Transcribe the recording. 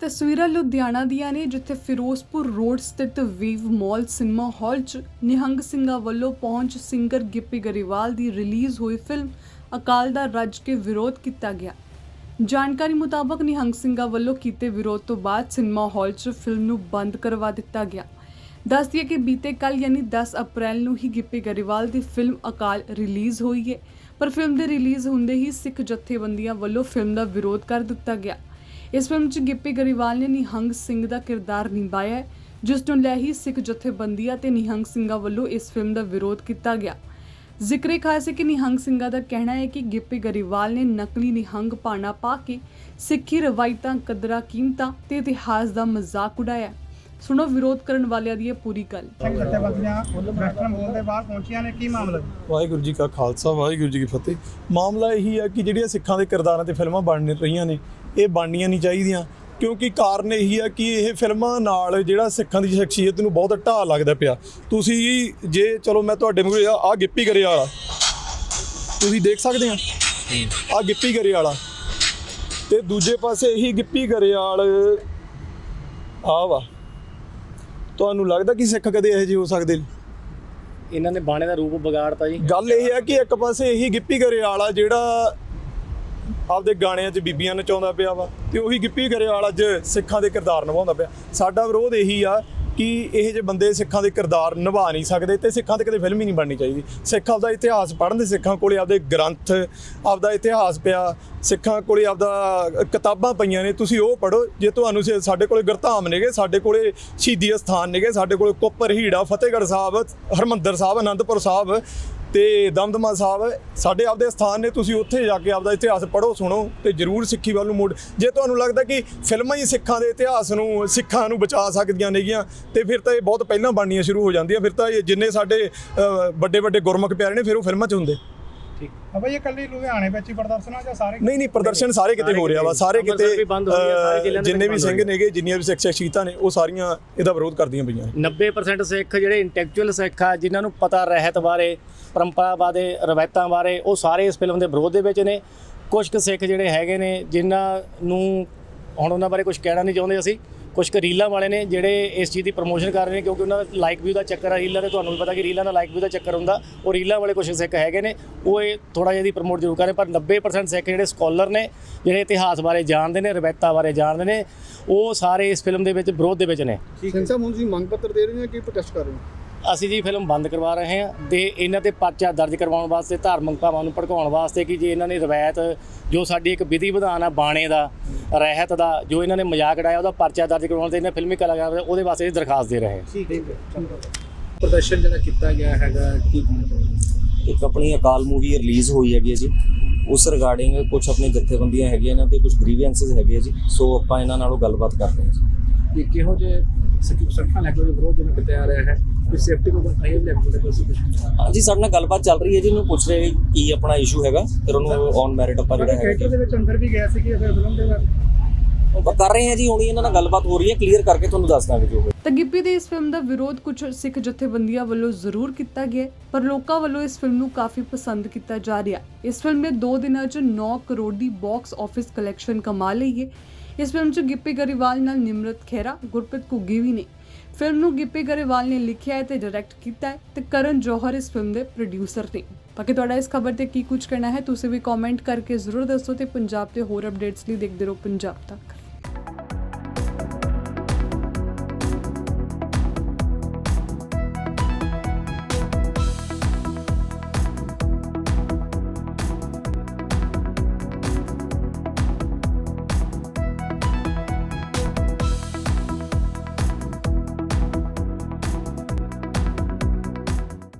ਤਸਵੀਰਾਂ ਲੁਧਿਆਣਾ ਦੀਆਂ ਨੇ, ਜਿੱਥੇ ਫਿਰੋਜ਼ਪੁਰ ਰੋਡ ਸਥਿਤ ਵੀਵ ਮਾਲ ਸਿਨੇਮਾ ਹਾਲ 'ਚ ਨਿਹੰਗ ਸਿੰਘਾਂ ਵੱਲੋਂ ਪਹੁੰਚ ਸਿੰਗਰ ਗਿੱਪੀ ਗਰੀਵਾਲ ਦੀ ਰਿਲੀਜ਼ ਹੋਈ ਫਿਲਮ ਅਕਾਲ ਦਾ ਰੱਜ ਕੇ ਵਿਰੋਧ ਕੀਤਾ ਗਿਆ। ਜਾਣਕਾਰੀ ਮੁਤਾਬਕ ਨਿਹੰਗ ਸਿੰਘਾਂ ਵੱਲੋਂ ਕੀਤੇ ਵਿਰੋਧ ਤੋਂ ਬਾਅਦ ਸਿਨੇਮਾ ਹਾਲ 'ਚ ਫਿਲਮ ਨੂੰ ਬੰਦ ਕਰਵਾ ਦਿੱਤਾ ਗਿਆ। ਦੱਸ ਦਈਏ ਕਿ ਬੀਤੇ ਕੱਲ ਯਾਨੀ 10 ਅਪ੍ਰੈਲ ਨੂੰ ਹੀ ਗਿੱਪੀ ਗਰੇਵਾਲ ਦੀ ਫਿਲਮ ਅਕਾਲ ਰਿਲੀਜ਼ ਹੋਈ ਹੈ, ਪਰ ਫਿਲਮ ਦੇ ਰਿਲੀਜ਼ ਹੁੰਦੇ ਹੀ ਸਿੱਖ ਜਥੇਬੰਦੀਆਂ ਵੱਲੋਂ ਫਿਲਮ ਦਾ ਵਿਰੋਧ ਕਰ ਦਿੱਤਾ ਗਿਆ। ਇਸ ਫਿਲਮ 'ਚ ਗਿੱਪੀ ਗਰੀਵਾਲ ਨੇ ਨਿਹੰਗ ਸਿੰਘ ਦਾ ਕਿਰਦਾਰ ਨਿਭਾਇਆ ਜਿਸ ਨੂੰ ਲੈ ਹੀ ਸਿੱਖ ਜਥੇਬੰਦੀਆਂ ਤੇ ਨਿਹੰਗ ਸਿੰਘਾਂ ਵੱਲੋਂ ਇਸ ਫਿਲਮ ਦਾ ਵਿਰੋਧ ਕੀਤਾ ਗਿਆ। ਜ਼ਿਕਰੇ ਖਾਸ ਹੈ ਕਿ ਨਿਹੰਗ ਸਿੰਘਾਂ ਦਾ ਕਹਿਣਾ ਹੈ ਕਿ ਗਿੱਪੀ ਗਰੇਵਾਲ ਨੇ ਨਕਲੀ ਨਿਹੰਗ ਪਾਣਾ ਪਾ ਕੇ ਸਿੱਖੀ ਰਵਾਇਤਾਂ, ਕਦਰਾਂ, ਕੀਮਤਾਂ ਤੇ ਇਤਿਹਾਸ ਦਾ ਮਜ਼ਾਕ ਉਡਾਇਆ। ਸੁਣੋ ਵਿਰੋਧ ਕਰਨ ਵਾਲਿਆਂ ਦੀ ਇਹ ਪੂਰੀ ਗੱਲ। ਸਿੰਘ ਜਥੇਬੰਦੀਆਂ ਵੈਸਟਰਨ ਮੋਲ ਦੇ ਬਾਹਰ ਪਹੁੰਚੀਆਂ ਨੇ ਕੀ ਮਾਮਲਾ ਵਾਹਿਗੁਰੂ ਜੀ ਕਾ ਖਾਲਸਾ, ਵਾਹਿਗੁਰੂ ਜੀ ਕੀ ਫਤਿਹ। ਮਾਮਲਾ ਇਹੀ ਹੈ ਕਿ ਜਿਹੜੀਆਂ ਸਿੱਖਾਂ ਦੇ ਕਿਰਦਾਰਾਂ ਤੇ ਫਿਲਮਾਂ ਬਣ ਰਹੀਆਂ ਨੇ ਇਹ ਬਣਨੀਆਂ ਨਹੀਂ ਚਾਹੀਦੀਆਂ। ਕਿਉਂਕਿ ਕਾਰਨ ਇਹੀ ਹੈ ਕਿ ਇਹ ਫਿਲਮਾਂ ਨਾਲ ਜਿਹੜਾ ਸਿੱਖਾਂ ਦੀ ਸ਼ਖਸੀਅਤ ਨੂੰ ਬਹੁਤ ਢਾਹ ਲੱਗਦਾ ਪਿਆ। ਤੁਸੀਂ ਜੇ ਚਲੋ ਮੈਂ ਤੁਹਾਡੇ ਮੂਹਰੇ ਆ ਗਿੱਪੀ ਗਰੇ ਵਾਲਾ ਤੁਸੀਂ ਦੇਖ ਸਕਦੇ ਆ? ਆ ਗਿੱਪੀ ਗਰੇ ਵਾਲਾ ਤੇ ਦੂਜੇ ਪਾਸੇ ਇਹੀ ਗਿੱਪੀ ਗਰੇਵਾਲ ਆ ਵਾ। ਤੁਹਾਨੂੰ ਲੱਗਦਾ ਕਿ ਸਿੱਖ ਕਦੇ ਇਹੋ ਜਿਹੇ ਹੋ ਸਕਦੇ? ਨੇ ਇਹਨਾਂ ਨੇ ਬਾਣੇ ਦਾ ਰੂਪ ਵਿਗਾੜਤਾ ਜੀ। ਗੱਲ ਇਹ ਹੈ ਕਿ ਇੱਕ ਪਾਸੇ ਇਹੀ ਗਿੱਪੀ ਗਰੇਵਾਲਾ ਜਿਹੜਾ ਆਪਦੇ ਗਾਣਿਆਂ 'ਚ ਬੀਬੀਆਂ ਨਚਾਉਂਦਾ ਪਿਆ ਵਾ ਤੇ ਉਹੀ ਗਿੱਪੀ ਗਰੇਵਾਲਾ ਅੱਜ ਸਿੱਖਾਂ ਦੇ ਕਿਰਦਾਰ ਨਿਭਾਉਂਦਾ ਪਿਆ। ਸਾਡਾ ਵਿਰੋਧ ਇਹੀ ਆ ਕਿ ਇਹ ਜੇ ਬੰਦੇ ਸਿੱਖਾਂ ਦੇ ਕਿਰਦਾਰ ਨਿਭਾ ਨਹੀਂ ਸਕਦੇ ਤੇ ਸਿੱਖਾਂ ਤੇ ਕਦੇ ਫਿਲਮ ਹੀ ਨਹੀਂ ਬਣਨੀ ਚਾਹੀਦੀ। ਸਿੱਖ ਆਪਦਾ ਇਤਿਹਾਸ ਪੜ੍ਹਨ ਦੇ ਸਿੱਖਾਂ ਕੋਲੇ ਆਪਦੇ ਗ੍ਰੰਥ, ਆਪਦਾ ਇਤਿਹਾਸ ਪਿਆ, ਸਿੱਖਾਂ ਕੋਲੇ ਆਪਦਾ ਕਿਤਾਬਾਂ ਪਈਆਂ ਨੇ, ਤੁਸੀਂ ਉਹ ਪੜ੍ਹੋ, ਜੇ ਤੁਹਾਨੂੰ ਸੇ- ਸਾਡੇ ਕੋਲੇ ਗੁਰਧਾਮ ਨੇਗੇ, ਸਾਡੇ ਕੋਲੇ ਸ਼ਹੀਦੀ ਅਸਥਾਨ ਨੇਗੇ, ਸਾਡੇ ਕੋਲੇ ਕੁੱਪਰ ਹੀੜਾ, ਫਤਿਹਗੜ੍ਹ ਸਾਹਿਬ, ਹਰਮੰਦਰ ਸਾਹਿਬ, ਅਨੰਦਪੁਰ ਸਾਹਿਬ ਤੇ ਦਮਦਮਾ ਸਾਹਿਬ, ਸਾਡੇ ਆਪਦੇ ਸਥਾਨ ਨੇ, ਤੁਸੀਂ ਉੱਥੇ ਜਾ ਕੇ ਆਪਦਾ ਇਤਿਹਾਸ ਪੜ੍ਹੋ, ਸੁਣੋ ਤੇ ਜਰੂਰ ਸਿੱਖੀ ਵੱਲ ਨੂੰ ਮੋੜ। ਜੇ ਤੁਹਾਨੂੰ ਲੱਗਦਾ ਕਿ ਫਿਲਮਾਂ ਹੀ ਸਿੱਖਾਂ ਦੇ ਇਤਿਹਾਸ ਨੂੰ, ਸਿੱਖਾਂ ਨੂੰ ਬਚਾ ਸਕਦੀਆਂ ਨੇਗੀਆਂ, ਤੇ ਫਿਰ ਤਾਂ ਇਹ ਬਹੁਤ ਪਹਿਲਾਂ ਬਣਨੀਆਂ ਸ਼ੁਰੂ ਹੋ ਜਾਂਦੀਆਂ, ਫਿਰ ਤਾਂ ਇਹ ਜਿੰਨੇ ਸਾਡੇ ਵੱਡੇ ਵੱਡੇ ਗੁਰਮੁਖ ਪਿਆਰੇ ਨੇ, ਫਿਰ ਉਹ ਫਿਲਮਾਂ 'ਚ ਹੁੰਦੇ। ਅਬਾ ਇਹ ਕੱਲੀ ਲੁਧਿਆਣੇ ਵਿੱਚ ਹੀ ਪ੍ਰਦਰਸ਼ਨ ਆ ਜਾਂ ਸਾਰੇ ਨਹੀਂ ਨਹੀਂ ਪ੍ਰਦਰਸ਼ਨ ਸਾਰੇ ਕਿਤੇ ਹੋ ਰਿਹਾ ਵਾ। ਸਾਰੇ ਕਿਤੇ ਜਿੰਨੇ ਵੀ ਸਿੰਘ ਨੇਗੇ ਜਿੰਨੀਆਂ ਵੀ ਸਿੱਖ ਸ਼ਖਸੀਅਤਾਂ ਨੇ ਉਹ ਸਾਰੀਆਂ ਇਹਦਾ ਵਿਰੋਧ ਕਰਦੀਆਂ ਪਈਆਂ ਨੇ। 90% ਸਿੱਖ ਜਿਹੜੇ ਇੰਟੈਲੈਕਚੁਅਲ ਸਿੱਖ ਆ ਜਿਨ੍ਹਾਂ ਨੂੰ ਪਤਾ ਰਹਿਤ ਬਾਰੇ ਪਰੰਪਰਾ ਬਾਰੇ ਰਵਾਇਤਾਂ ਬਾਰੇ ਉਹ ਸਾਰੇ ਇਸ ਫਿਲਮ ਦੇ ਵਿਰੋਧ ਦੇ ਵਿੱਚ ਨੇ। ਕੁਝ ਕੁ ਸਿੱਖ ਜਿਹੜੇ ਹੈਗੇ ਨੇ ਜਿਨ੍ਹਾਂ ਨੂੰ ਹੁਣ ਉਹਨਾਂ ਬਾਰੇ ਕੁਝ ਕਹਿਣਾ ਨਹੀਂ ਚਾਹੁੰਦੇ ਅਸੀਂ। ਕੁਝ ਕੁ ਰੀਲਾਂ ਵਾਲੇ ਨੇ ਜਿਹੜੇ ਇਸ ਚੀਜ਼ ਦੀ ਪ੍ਰੋਮੋਸ਼ਨ ਕਰ ਰਹੇ ਨੇ ਕਿਉਂਕਿ ਉਹਨਾਂ ਦਾ ਲਾਈਕ ਵਿਊ ਦਾ ਚੱਕਰ ਆ ਰੀਲਾਂ ਤੇ ਤੁਹਾਨੂੰ ਵੀ ਪਤਾ ਕਿ ਰੀਲਾਂ ਦਾ ਲਾਈਕ ਵਿਊ ਦਾ ਚੱਕਰ ਹੁੰਦਾ। ਉਹ ਰੀਲਾਂ ਵਾਲੇ ਕੁਝ ਸਿੱਖ ਹੈਗੇ ਨੇ ਉਹ ਇਹ ਥੋੜਾ ਜਿਹਾ ਦੀ ਪ੍ਰਮੋਟ ਜ਼ਰੂਰ ਕਰ ਰਹੇ ਪਰ 90% ਸਿੱਖ ਜਿਹੜੇ ਸਕਾਲਰ ਨੇ ਜਿਹੜੇ ਇਤਿਹਾਸ ਬਾਰੇ ਜਾਣਦੇ ਨੇ ਰਵਾਇਤਾਂ ਬਾਰੇ ਜਾਣਦੇ ਨੇ ਉਹ ਸਾਰੇ ਇਸ ਫਿਲਮ ਦੇ ਵਿੱਚ ਵਿਰੋਧ ਦੇ ਵਿੱਚ ਨੇ। ਸਿੰਘ ਸਾਹਿਬ ਹੁਣ ਤੁਸੀਂ ਮੰਗ ਪੱਤਰ ਦੇ ਰਹੇ ਹੋ ਕੀ ਪ੍ਰੋਟੈਸਟ ਕਰ ਰਹੇ ਹੋ? ਅਸੀਂ ਜੀ ਫਿਲਮ ਬੰਦ ਕਰਵਾ ਰਹੇ ਹਾਂ ਤੇ ਇਹਨਾਂ ਤੇ ਪਰਚਾ ਦਰਜ ਕਰਵਾਉਣ ਵਾਸਤੇ ਧਾਰਮਿਕ ਭਾਵਾਂ ਨੂੰ ਭੜਕਾਉਣ ਵਾਸਤੇ ਕਿ ਜੇ ਇਹਨਾਂ ਨੇ ਰਵਾਇਤ ਜੋ ਸਾਡੀ ਇੱਕ ਵਿਧੀ ਵਿਧਾਨ ਆ ਬਾਣੇ ਦਾ ਰਹਿਤ ਦਾ ਜੋ ਇਹਨਾਂ ਨੇ ਮਜ਼ਾਕ ਉਡਾਇਆ ਉਹਦਾ ਪਰਚਾ ਦਰਜ ਕਰਵਾਉਣ ਤੇ ਇਹਨਾਂ ਫਿਲਮੀ ਕਲਾਕਾਰ ਉਹਦੇ ਵਾਸਤੇ ਇਹ ਦਰਖਾਸਤ ਦੇ ਰਹੇ ਹਾਂ। ਠੀਕ ਹੈ ਪ੍ਰਦਰਸ਼ਨ ਜਿਹੜਾ ਕੀਤਾ ਗਿਆ ਹੈਗਾ ਕੀ ਇੱਕ ਆਪਣੀ ਅਕਾਲ ਮੂਵੀ ਰਿਲੀਜ਼ ਹੋਈ ਹੈਗੀ ਹੈ ਜੀ। ਉਸ ਰਿਗਾਰਡਿੰਗ ਕੁਝ ਆਪਣੇ ਜਥੇਬੰਦੀਆਂ ਹੈਗੀਆਂ ਇਹਨਾਂ ਤੇ ਕੁਝ ਗ੍ਰੀਵੈਂਸਸ ਹੈਗੇ ਆ ਜੀ। ਸੋ ਆਪਾਂ ਇਹਨਾਂ ਨਾਲੋਂ ਗੱਲਬਾਤ ਕਰਦੇ ਹਾਂ ਜੀ। ਇਹ ਕਿਹੋ ਜੇ ਸਕਿਪ ਸਰਖਾ ਲੈ ਕੇ ਵਿਰੋਧ ਜਿਵੇਂ ਕਿਤੇ ਆ ਰਿਹਾ ਹੈ? ਕੋਈ ਸੇਫਟੀ ਕੋ ਬਤਾਈਏ ਲੈ ਕੇ ਕੋਈ ਕੁਝ ਹਾਂਜੀ ਸਾਡੇ ਨਾਲ ਗੱਲਬਾਤ ਚੱਲ ਰਹੀ ਹੈ ਜੀ ਇਹਨੂੰ ਪੁੱਛ ਰਹੇ ਕੀ ਆਪਣਾ ਇਸ਼ੂ ਹੈਗਾ ਫਿਰ ਉਹਨੂੰ ਔਨ ਮੈਰਿਟ ਆਪਾਂ ਜਿਹੜਾ ਹੈਗਾ। ਦੇ ਵਿੱਚ ਅੰਦਰ ਵੀ ਗਿਆ ਸੀ ਕਿ ਫਿਰ ਫਿਲਮ ਦੇ ਬਾਰੇ? ਆਪਾਂ ਕਰ ਰਹੇ ਹਾਂ ਜੀ ਹੁਣੀ ਇਹਨਾਂ ਨਾਲ ਗੱਲਬਾਤ ਹੋ ਰਹੀ ਹੈ ਕਲੀਅਰ ਕਰਕੇ ਤੁਹਾਨੂੰ ਦੱਸ ਦਾਂਗੇ ਜੋ ਹੋਇਆ। ਤਾਂ ਗਿੱਪੀ ਦੀ ਇਸ ਫਿਲਮ ਦਾ ਵਿਰੋਧ ਕੁਝ ਸਿੱਖ ਜਥੇਬੰਦੀਆਂ ਵੱਲੋਂ ਜ਼ਰੂਰ ਕੀਤਾ ਗਿਆ ਪਰ ਲੋਕਾਂ ਵੱਲੋਂ ਇਸ ਫਿਲਮ ਨੂੰ ਕਾਫੀ ਪਸੰਦ ਕੀਤਾ ਜਾ ਰਿਹਾ ਇਸ ਫਿਲਮ ਨੇ 2 ਦਿਨਾਂ 'ਚ 9 ਕਰੋੜ ਦੀ ਬਾਕਸ ਆਫਿਸ ਕਲੈਕਸ਼ਨ ਕਮਾ ਲਈ ਹੈ। ਇਸ ਫਿਲਮ 'ਚ ਗਿੱਪੀ ਗਰੇਵਾਲ ਨਾਲ ਨਿਮਰਤ ਖਹਿਰਾ ਗੁਰਪ੍ਰੀਤ ਘੁੱਗੀ ਵੀ ਨੇ। ਫਿਲਮ ਨੂੰ ਗਿੱਪੀ ਗਰੇਵਾਲ ਨੇ ਲਿਖਿਆ ਹੈ ਤੇ ਡਾਇਰੈਕਟ ਕੀਤਾ ਹੈ ਤੇ ਕਰਨ ਜੋਹਰ ਇਸ ਫਿਲਮ ਦੇ ਪ੍ਰੋਡਿਊਸਰ ਨੇ। ਬਾਕੀ ਤੁਹਾਡਾ ਇਸ ਖਬਰ ਤੇ ਕੀ ਕੁਝ ਕਹਿਣਾ ਹੈ, ਤੁਸੀਂ ਵੀ ਕਮੈਂਟ ਕਰਕੇ ਜ਼ਰੂਰ ਦੱਸੋ ਤੇ ਪੰਜਾਬ ਤੇ ਹੋਰ ਅਪਡੇਟਸ ਲਈ ਦੇਖਦੇ ਰਹੋ ਪੰਜਾਬ ਤੱਕ।